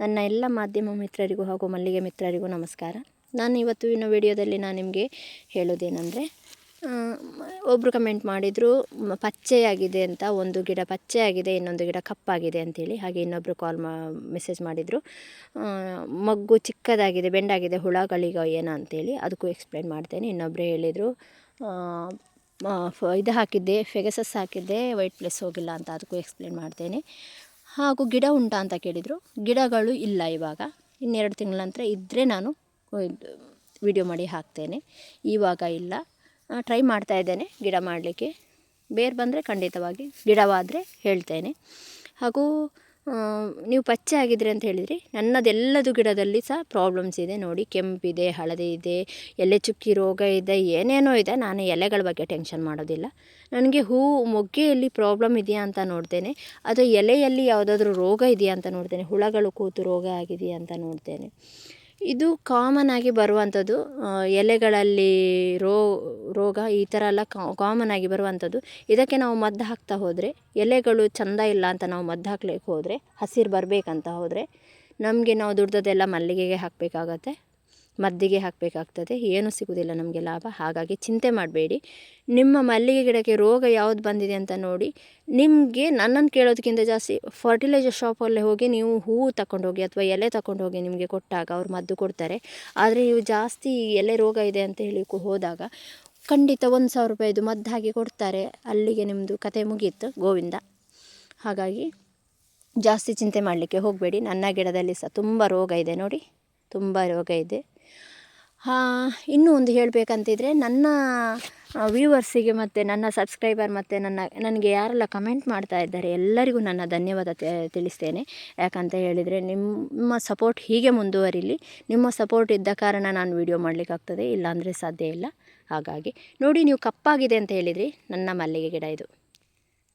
ನನ್ನ ಎಲ್ಲ ಮಾಧ್ಯಮ ಮಿತ್ರರಿಗೂ ಹಾಗೂ ಮಲ್ಲಿಗೆ ಮಿತ್ರರಿಗೂ ನಮಸ್ಕಾರ. ನಾನು ಇವತ್ತಿನ ವಿಡಿಯೋದಲ್ಲಿ ನಾನು ನಿಮಗೆ ಹೇಳೋದೇನೆಂದರೆ ಒಬ್ಬರು ಕಮೆಂಟ್ ಮಾಡಿದರು, ಪಚ್ಚೆಯಾಗಿದೆ ಅಂತ, ಒಂದು ಗಿಡ ಪಚ್ಚೆಯಾಗಿದೆ, ಇನ್ನೊಂದು ಗಿಡ ಕಪ್ಪಾಗಿದೆ ಅಂತೇಳಿ. ಹಾಗೆ ಇನ್ನೊಬ್ಬರು ಕಾಲ್ ಮಾ ಮೆಸೇಜ್ ಮಾಡಿದರು ಮಗ್ಗು ಚಿಕ್ಕದಾಗಿದೆ, ಬೆಂಡಾಗಿದೆ, ಹುಳಗಳಿಗ ಏನ ಅಂತೇಳಿ. ಅದಕ್ಕೂ ಎಕ್ಸ್ಪ್ಲೇನ್ ಮಾಡ್ತೇನೆ. ಇನ್ನೊಬ್ಬರು ಹೇಳಿದರು ಇದು ಹಾಕಿದ್ದೆ, ಫೆಗಸಸ್ ಹಾಕಿದ್ದೆ ವೈಟ್ ಪ್ಲೇಸ್ ಹೋಗಿಲ್ಲ ಅಂತ ಅದಕ್ಕೂ ಎಕ್ಸ್ಪ್ಲೇನ್ ಮಾಡ್ತೇನೆ. ಹಾಗೂ ಗಿಡ ಉಂಟಾ ಅಂತ ಕೇಳಿದರು. ಗಿಡಗಳು ಇಲ್ಲ ಇವಾಗ. ಇನ್ನೆರಡು ತಿಂಗಳ ನಂತರ ಇದ್ದರೆ ನಾನು ವಿಡಿಯೋ ಮಾಡಿ ಹಾಕ್ತೇನೆ. ಇವಾಗ ಇಲ್ಲ. ಟ್ರೈ ಮಾಡ್ತಾ ಇದ್ದೇನೆ ಗಿಡ ಮಾಡಲಿಕ್ಕೆ. ಬೇರೆ ಬಂದರೆ ಖಂಡಿತವಾಗಿ ಗಿಡವಾದರೆ ಹೇಳ್ತೇನೆ. ಹಾಗೂ ನೀವು ಪಚ್ಚೆ ಆಗಿದ್ರಿ ಅಂತ ಹೇಳಿದ್ರಿ. ನನ್ನದೆಲ್ಲದು ಗಿಡದಲ್ಲಿ ಸಹ ಪ್ರಾಬ್ಲಮ್ಸ್ ಇದೆ. ನೋಡಿ ಕೆಂಪಿದೆ ಹಳದಿ ಇದೆ, ಎಲೆ ಚುಕ್ಕಿ ರೋಗ ಇದೆ, ಏನೇನೋ ಇದೆ. ನಾನು ಎಲೆಗಳ ಬಗ್ಗೆ ಟೆನ್ಷನ್ ಮಾಡೋದಿಲ್ಲ. ನನಗೆ ಹೂ ಮೊಗ್ಗೆಯಲ್ಲಿ ಪ್ರಾಬ್ಲಮ್ ಇದೆಯಾ ಅಂತ ನೋಡ್ತೇನೆ. ಅದು ಎಲೆಯಲ್ಲಿ ಯಾವುದಾದ್ರೂ ರೋಗ ಇದೆಯಾ ಅಂತ ನೋಡ್ತೇನೆ. ಹುಳಗಳು ಕೂತು ರೋಗ ಆಗಿದೆಯಾ ಅಂತ ನೋಡ್ತೇನೆ. ಇದು ಕಾಮನ್ ಆಗಿ ಬರುವಂಥದ್ದು ಎಲೆಗಳಲ್ಲಿ ರೋ, ರೋಗ ಈ ಥರ ಎಲ್ಲ ಕಾಮನ್ ಆಗಿ ಬರುವಂಥದ್ದು. ಇದಕ್ಕೆ ನಾವು ಮದ್ದು ಹಾಕ್ತಾ ಹೋದರೆ, ಎಲೆಗಳು ಚಂದ ಇಲ್ಲ ಅಂತ ನಾವು ಮದ್ದು ಹಾಕ್ಲಿಕ್ಕೆ ಹೋದರೆ, ಹಸಿರು ಬರಬೇಕಂತ ಹೋದರೆ, ನಮಗೆ ನಾವು ದುಡ್ದದೆಲ್ಲ ಮಲ್ಲಿಗೆಗೆ ಹಾಕಬೇಕಾಗತ್ತೆ. ಮದ್ದಿಗೆ ಹಾಕಬೇಕಾಗ್ತದೆ. ಏನು ಸಿಗುವುದಿಲ್ಲ ನಮಗೆ ಲಾಭ. ಹಾಗಾಗಿ ಚಿಂತೆ ಮಾಡಬೇಡಿ. ನಿಮ್ಮ ಮಲ್ಲಿಗೆ ಗಿಡಕ್ಕೆ ರೋಗ ಯಾವುದು ಬಂದಿದೆ ಅಂತ ನೋಡಿ. ನಿಮಗೆ ನನ್ನನ್ನು ಕೇಳೋದಕ್ಕಿಂತ ಜಾಸ್ತಿ ಫರ್ಟಿಲೈಸರ್ ಶಾಪಲ್ಲೇ ಹೋಗಿ ನೀವು ಹೂವು ತಗೊಂಡು ಹೋಗಿ ಅಥವಾ ಎಲೆ ತಗೊಂಡು ಹೋಗಿ ನಿಮಗೆ ಕೊಟ್ಟಾಗ ಅವ್ರು ಮದ್ದು ಕೊಡ್ತಾರೆ. ಆದರೆ ನೀವು ಜಾಸ್ತಿ ಎಲೆ ರೋಗ ಇದೆ ಅಂತ ಹೇಳಿ ಹೋದಾಗ ಖಂಡಿತ ಒಂದು ಸಾವಿರ ರೂಪಾಯಿದು ಮದ್ದು ಹಾಕಿ ಕೊಡ್ತಾರೆ. ಅಲ್ಲಿಗೆ ನಿಮ್ಮದು ಕತೆ ಮುಗಿಯಿತು ಗೋವಿಂದ. ಹಾಗಾಗಿ ಜಾಸ್ತಿ ಚಿಂತೆ ಮಾಡಲಿಕ್ಕೆ ಹೋಗಬೇಡಿ. ನನ್ನ ಗಿಡದಲ್ಲಿ ಸಹ ತುಂಬ ರೋಗ ಇದೆ ನೋಡಿ. ತುಂಬ ರೋಗ ಇದೆ. ಇನ್ನೂ ಒಂದು ಹೇಳಬೇಕಂತಿದ್ರೆ ನನ್ನ ವ್ಯೂವರ್ಸಿಗೆ ಮತ್ತು ನನ್ನ ಸಬ್ಸ್ಕ್ರೈಬರ್ ಮತ್ತು ನನ್ನ, ನನಗೆ ಯಾರೆಲ್ಲ ಕಮೆಂಟ್ ಮಾಡ್ತಾ ಇದ್ದಾರೆ ಎಲ್ಲರಿಗೂ ನನ್ನ ಧನ್ಯವಾದ ತಿಳಿಸ್ತೇನೆ. ಯಾಕಂತ ಹೇಳಿದರೆ ನಿಮ್ಮ ಸಪೋರ್ಟ್ ಹೀಗೆ ಮುಂದುವರಿಲಿ, ನಿಮ್ಮ ಸಪೋರ್ಟ್ ಇದ್ದ ಕಾರಣ ನಾನು ವಿಡಿಯೋ ಮಾಡಲಿಕ್ಕಾಗ್ತದೆ, ಇಲ್ಲಾಂದರೆ ಸಾಧ್ಯ ಇಲ್ಲ. ಹಾಗಾಗಿ ನೋಡಿ, ನೀವು ಕಪ್ಪಾಗಿದೆ ಅಂತ ಹೇಳಿದ್ರಿ ನನ್ನ ಮಲ್ಲಿಗೆ ಗಿಡ ಇದು.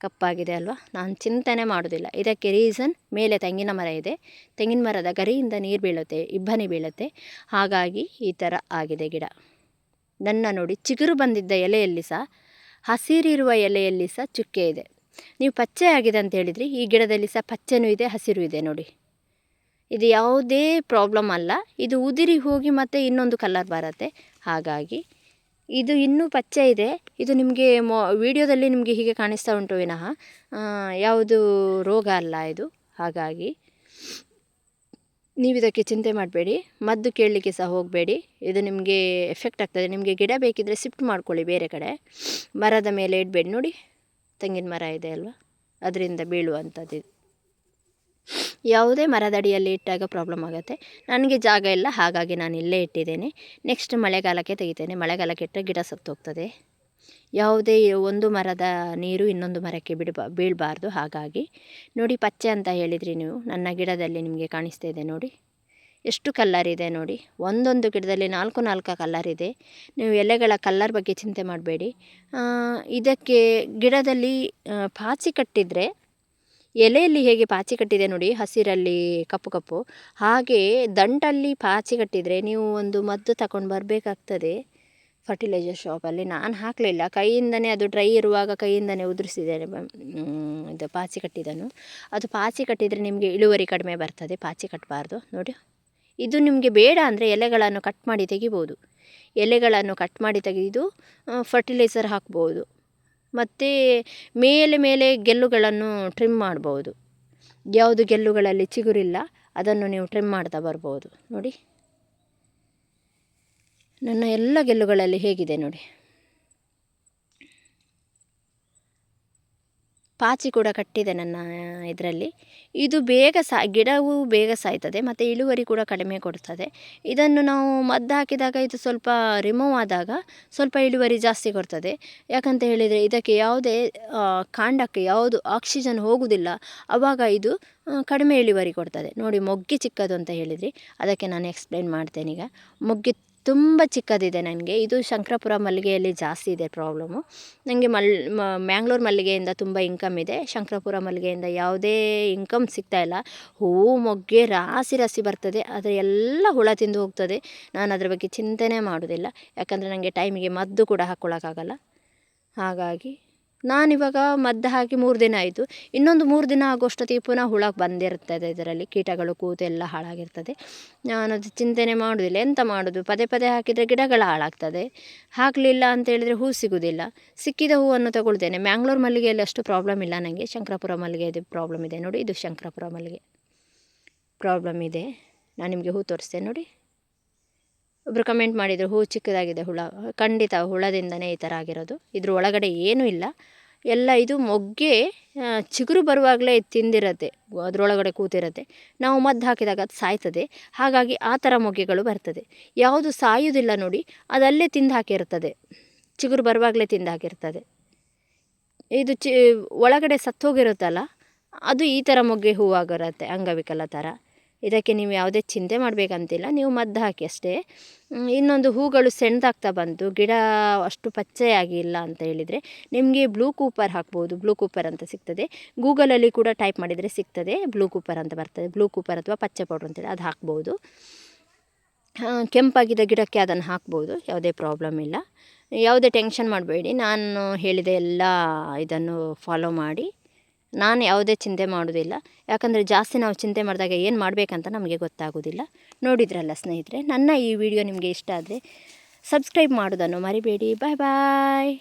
ಕಪ್ಪಾಗಿದೆ ಅಲ್ವಾ? ನಾನು ಚಿಂತನೆ ಮಾಡೋದಿಲ್ಲ. ಇದಕ್ಕೆ ರೀಸನ್ ಮೇಲೆ ತೆಂಗಿನ ಮರ ಇದೆ. ತೆಂಗಿನ ಮರದ ಗರಿಯಿಂದ ನೀರು ಬೀಳುತ್ತೆ, ಇಬ್ಬನಿ ಬೀಳುತ್ತೆ. ಹಾಗಾಗಿ ಈ ಥರ ಆಗಿದೆ ಗಿಡ. ನನ್ನ ನೋಡಿ ಚಿಗುರು ಬಂದಿದ್ದ ಎಲೆಯಲ್ಲಿ ಸಹ, ಹಸಿರಿರುವ ಎಲೆಯಲ್ಲಿ ಸಹ ಚುಕ್ಕೆ ಇದೆ. ನೀವು ಪಚ್ಚೆ ಆಗಿದೆ ಅಂತ ಹೇಳಿದ್ರಿ, ಈ ಗಿಡದಲ್ಲಿ ಸಹ ಪಚ್ಚೆನೂ ಇದೆ, ಹಸಿರು ಇದೆ ನೋಡಿ. ಇದು ಯಾವುದೇ ಪ್ರಾಬ್ಲಮ್ ಅಲ್ಲ. ಇದು ಉದಿರಿ ಹೋಗಿ ಮತ್ತೆ ಇನ್ನೊಂದು ಕಲರ್ ಬರುತ್ತೆ. ಹಾಗಾಗಿ ಇದು ಇನ್ನೂ ಪಚ್ಚೆ ಇದೆ. ಇದು ನಿಮಗೆ ಮೊ, ವಿಡಿಯೋದಲ್ಲಿ ನಿಮಗೆ ಹೀಗೆ ಕಾಣಿಸ್ತಾ ಉಂಟು ವಿನಃ. ಯಾವುದು ರೋಗ ಅಲ್ಲ ಇದು. ಹಾಗಾಗಿ ನೀವು ಇದಕ್ಕೆ ಚಿಂತೆ ಮಾಡಬೇಡಿ. ಮದ್ದು ಕೇಳಲಿಕ್ಕೆ ಸಹ ಹೋಗಬೇಡಿ. ಇದು ನಿಮಗೆ ಎಫೆಕ್ಟ್ ಆಗ್ತದೆ. ನಿಮಗೆ ಗಿಡ ಬೇಕಿದ್ದರೆ ಶಿಫ್ಟ್ ಮಾಡ್ಕೊಳ್ಳಿ ಬೇರೆ ಕಡೆ. ಮರದ ಮೇಲೆ ಇಡಬೇಡಿ. ನೋಡಿ, ತೆಂಗಿನ ಮರ ಇದೆ ಅಲ್ವಾ? ಅದರಿಂದ ಬೀಳುವಂಥದ್ದು. ಯಾವುದೇ ಮರದಡಿಯಲ್ಲಿ ಇಟ್ಟಾಗ ಪ್ರಾಬ್ಲಮ್ ಆಗುತ್ತೆ. ನನಗೆ ಜಾಗ ಇಲ್ಲ, ಹಾಗಾಗಿ ನಾನು ಇಲ್ಲೇ ಇಟ್ಟಿದ್ದೇನೆ. ನೆಕ್ಸ್ಟ್ ಮಳೆಗಾಲಕ್ಕೆ ತೆಗಿತೇನೆ. ಮಳೆಗಾಲಕ್ಕೆ ಇಟ್ಟರೆ ಗಿಡ ಸತ್ತೋಗ್ತದೆ. ಯಾವುದೇ ಒಂದು ಮರದ ನೀರು ಇನ್ನೊಂದು ಮರಕ್ಕೆ ಬಿಡಬಾ ಬೀಳಬಾರ್ದು. ಹಾಗಾಗಿ ನೋಡಿ, ಪಚ್ಚೆ ಅಂತ ಹೇಳಿದ್ರಿ ನೀವು. ನನ್ನ ಗಿಡದಲ್ಲಿ ನಿಮಗೆ ಕಾಣಿಸ್ತಾ ಇದೆ ನೋಡಿ. ಎಷ್ಟು ಕಲ್ಲರ್ ಇದೆ ನೋಡಿ. ಒಂದೊಂದು ಗಿಡದಲ್ಲಿ ನಾಲ್ಕು ನಾಲ್ಕು ಕಲ್ಲರ್ ಇದೆ. ನೀವು ಎಲೆಗಳ ಕಲ್ಲರ್ ಬಗ್ಗೆ ಚಿಂತೆ ಮಾಡಬೇಡಿ. ಇದಕ್ಕೆ ಗಿಡದಲ್ಲಿ ಪಾಚಿ ಕಟ್ಟಿದರೆ ಎಲೆಯಲ್ಲಿ ಹೇಗೆ ಪಾಚಿ ಕಟ್ಟಿದೆ ನೋಡಿ, ಹಸಿರಲ್ಲಿ ಕಪ್ಪು ಕಪ್ಪು. ಹಾಗೆ ದಂಟಲ್ಲಿ ಪಾಚಿ ಕಟ್ಟಿದರೆ ನೀವು ಒಂದು ಮದ್ದು ತಗೊಂಡು ಬರಬೇಕಾಗ್ತದೆ ಫರ್ಟಿಲೈಸರ್ ಶಾಪಲ್ಲಿ ನಾನು ಹಾಕಲಿಲ್ಲ. ಕೈಯಿಂದನೇ ಅದು ಡ್ರೈ ಇರುವಾಗ ಕೈಯಿಂದನೇ ಉದುರಿಸಿದ್ದೇನೆ ಇದು ಪಾಚಿ ಕಟ್ಟಿದನು ಅದು ಪಾಚಿ ಕಟ್ಟಿದರೆ ನಿಮಗೆ ಇಳುವರಿ ಕಡಿಮೆ ಬರ್ತದೆ, ಪಾಚಿ ಕಟ್ಟಬಾರ್ದು ನೋಡಿ. ಇದು ನಿಮಗೆ ಬೇಡ ಅಂದರೆ ಎಲೆಗಳನ್ನು ಕಟ್ ಮಾಡಿ ತೆಗಿಬೋದು. ಎಲೆಗಳನ್ನು ಕಟ್ ಮಾಡಿ ತೆಗೆದು ಫರ್ಟಿಲೈಸರ್ ಹಾಕ್ಬೋದು. ಮತ್ತು ಮೇಲೆ ಮೇಲೆ ಗೆಲ್ಲುಗಳನ್ನು ಟ್ರಿಮ್ ಮಾಡ್ಬೋದು. ಯಾವುದು ಗೆಲ್ಲುಗಳಲ್ಲಿ ಚಿಗುರಿಲ್ಲ, ಅದನ್ನು ನೀವು ಟ್ರಿಮ್ ಮಾಡ್ತಾ ಬರ್ಬೋದು. ನೋಡಿ. ನನ್ನ ಎಲ್ಲ ಗೆಲ್ಲುಗಳಲ್ಲಿ ಹೇಗಿದೆ ನೋಡಿ. ಪಾಚಿ ಕೂಡ ಕಟ್ಟಿದೆ ನನ್ನ ಇದರಲ್ಲಿ. ಇದು ಬೇಗ ಸಾ, ಗಿಡವು ಬೇಗ ಸಾಯ್ತದೆ, ಮತ್ತು ಇಳುವರಿ ಕೂಡ ಕಡಿಮೆ ಕೊಡ್ತದೆ. ಇದನ್ನು ನಾವು ಮದ್ದು ಹಾಕಿದಾಗ ಇದು ಸ್ವಲ್ಪ ರಿಮೂವ್ ಆದಾಗ ಸ್ವಲ್ಪ ಇಳುವರಿ ಜಾಸ್ತಿ ಕೊಡ್ತದೆ. ಯಾಕಂತ ಹೇಳಿದರೆ ಇದಕ್ಕೆ ಯಾವುದೇ ಕಾಂಡಕ್ಕೆ ಯಾವುದು ಆಕ್ಸಿಜನ್ ಹೋಗುವುದಿಲ್ಲ ಆವಾಗ ಇದು ಕಡಿಮೆ ಇಳುವರಿ ಕೊಡ್ತದೆ. ನೋಡಿ, ಮೊಗ್ಗೆ ಚಿಕ್ಕದು ಅಂತ ಹೇಳಿದ್ರಿ. ಅದಕ್ಕೆ ನಾನು ಎಕ್ಸ್ಪ್ಲೇನ್ ಮಾಡ್ತೇನೆ ಈಗ. ಮೊಗ್ಗೆ ತುಂಬ ಚಿಕ್ಕದಿದೆ ನನಗೆ. ಇದು ಶಂಕರಪುರ ಮಲ್ಲಿಗೆಯಲ್ಲಿ ಜಾಸ್ತಿ ಇದೆ ಪ್ರಾಬ್ಲಮ್ಮು ನನಗೆ ಮಲ್ ಮ್ಯಾಂಗ್ಳೂರು ಮಲ್ಲಿಗೆಯಿಂದ ತುಂಬ ಇನ್ಕಮ್ ಇದೆ. ಶಂಕರಪುರ ಮಲ್ಲಿಗೆಯಿಂದ ಯಾವುದೇ ಇನ್ಕಮ್ ಸಿಗ್ತಾ ಇಲ್ಲ. ಹೂವು ಮೊಗ್ಗೆ, ರಾಸಿ ರಾಸಿ ಬರ್ತದೆ. ಆದರೆ ಎಲ್ಲ ಹುಳ ತಿಂದು ಹೋಗ್ತದೆ. ನಾನು ಅದರ ಬಗ್ಗೆ ಚಿಂತನೆ ಮಾಡೋದಿಲ್ಲ. ಯಾಕಂದರೆ ನನಗೆ ಟೈಮಿಗೆ ಮದ್ದು ಕೂಡ ಹಾಕ್ಕೊಳ್ಳೋಕ್ಕಾಗಲ್ಲ ಹಾಗಾಗಿ ನಾನಿವಾಗ ಮದ್ದು ಹಾಕಿ ಮೂರು ದಿನ ಆಯಿತು. ಇನ್ನೊಂದು ಮೂರು ದಿನ ಆಗೋಷ್ಟೊತ್ತಿಗೆ ಪುನಃ ಹುಳಕ್ಕೆ ಬಂದಿರ್ತದೆ ಇದರಲ್ಲಿ ಕೀಟಗಳು ಕೂತು ಎಲ್ಲ ಹಾಳಾಗಿರ್ತದೆ. ನಾನು ಅದು ಚಿಂತನೆ ಮಾಡೋದಿಲ್ಲ. ಎಂತ ಮಾಡೋದು? ಪದೇ ಪದೇ ಹಾಕಿದರೆ ಗಿಡಗಳು ಹಾಳಾಗ್ತದೆ. ಹಾಕಲಿಲ್ಲ ಅಂತೇಳಿದರೆ ಹೂ ಸಿಗುವುದಿಲ್ಲ ಸಿಕ್ಕಿದ ಹೂವನ್ನು ತಗೊಳ್ತೇನೆ. ಮ್ಯಾಂಗ್ಳೂರು ಮಲ್ಲಿಗೆಯಲ್ಲಿ ಅಷ್ಟು ಪ್ರಾಬ್ಲಮ್ ಇಲ್ಲ ನನಗೆ ಶಂಕರಾಪುರ ಮಲ್ಲಿಗೆದು ಪ್ರಾಬ್ಲಮ್ ಇದೆ ನೋಡಿ. ಇದು ಶಂಕರಪುರ ಮಲ್ಲಿಗೆ ಪ್ರಾಬ್ಲಮ್ ಇದೆ. ನಾನು ನಿಮಗೆ ಹೂ ತೋರಿಸ್ತೇನೆ ನೋಡಿ. ಒಬ್ಬರು ಕಮೆಂಟ್ ಮಾಡಿದರು, ಹೂ, ಚಿಕ್ಕದಾಗಿದೆ ಹುಳ. ಖಂಡಿತ ಹುಳದಿಂದನೇ ಈ ಥರ ಆಗಿರೋದು. ಇದ್ರ ಒಳಗಡೆ ಏನೂ ಇಲ್ಲ. ಎಲ್ಲ ಇದು ಮೊಗ್ಗೆ ಚಿಗುರು ಬರುವಾಗಲೇ ತಿಂದಿರತ್ತೆ. ಅದರೊಳಗಡೆ ಕೂತಿರುತ್ತೆ. ನಾವು ಮದ್ದು ಹಾಕಿದಾಗ ಅದು ಸಾಯ್ತದೆ. ಹಾಗಾಗಿ ಆ ಥರ ಮೊಗ್ಗೆಗಳು ಬರ್ತದೆ. ಯಾವುದು ಸಾಯುವುದಿಲ್ಲ ನೋಡಿ, ಅದಲ್ಲೇ ತಿಂದು ಹಾಕಿರ್ತದೆ. ಚಿಗುರು ಬರುವಾಗಲೇ ತಿಂದು ಹಾಕಿರ್ತದೆ. ಇದು ಚಿ, ಒಳಗಡೆ ಸತ್ತೋಗಿರುತ್ತಲ್ಲ, ಅದು ಈ ಥರ ಮೊಗ್ಗೆ ಹೂವಾಗಿರುತ್ತೆ, ಅಂಗವಿಕಲ ಥರ ಇದಕ್ಕೆ ನೀವು ಯಾವುದೇ ಚಿಂತೆ ಮಾಡಬೇಕಂತಿಲ್ಲ, ನೀವು ಮದ್ದು ಹಾಕಿ ಅಷ್ಟೇ. ಇನ್ನೊಂದು ಹೂಗಳು ಸೆಣ್ದಾಗ್ತಾ ಬಂತು ಗಿಡ ಅಷ್ಟು ಪಚ್ಚೆಯಾಗಿಲ್ಲ ಅಂತ ಹೇಳಿದರೆ ನಿಮಗೆ ಬ್ಲೂ ಕೂಪರ್ ಹಾಕ್ಬೋದು, ಬ್ಲೂ ಕೂಪರ್ ಅಂತ ಸಿಗ್ತದೆ. ಗೂಗಲಲ್ಲಿ ಕೂಡ ಟೈಪ್ ಮಾಡಿದರೆ ಸಿಗ್ತದೆ, ಬ್ಲೂ ಕೂಪರ್ ಅಂತ ಬರ್ತದೆ, ಬ್ಲೂ ಕೂಪರ್ ಅಥವಾ ಪಚ್ಚೆ ಪೌಡ್ರ್ ಅಂತೇಳಿ ಅದು ಹಾಕ್ಬೋದು. ಕೆಂಪಾಗಿದ್ದ ಗಿಡಕ್ಕೆ ಅದನ್ನು ಹಾಕ್ಬೋದು, ಯಾವುದೇ ಪ್ರಾಬ್ಲಮ್ ಇಲ್ಲ. ಯಾವುದೇ ಟೆನ್ಷನ್ ಮಾಡಬೇಡಿ, ನಾನು ಹೇಳಿದ ಎಲ್ಲ ಇದನ್ನು ಫಾಲೋ ಮಾಡಿ ನಾನು ಯಾವುದೇ ಚಿಂತೆ ಮಾಡೋದಿಲ್ಲ ಯಾಕಂದರೆ ಜಾಸ್ತಿ ನಾವು ಚಿಂತೆ ಮಾಡಿದಾಗ ಏನು ಮಾಡಬೇಕಂತ ನಮಗೆ ಗೊತ್ತಾಗೋದಿಲ್ಲ ನೋಡಿದ್ರಲ್ಲ ಸ್ನೇಹಿತರೆ, ನನ್ನ ಈ ವಿಡಿಯೋ ನಿಮಗೆ ಇಷ್ಟ ಆದರೆ ಸಬ್ಸ್ಕ್ರೈಬ್ ಮಾಡೋದನ್ನು ಮರಿಬೇಡಿ. ಬಾಯ್ ಬಾಯ್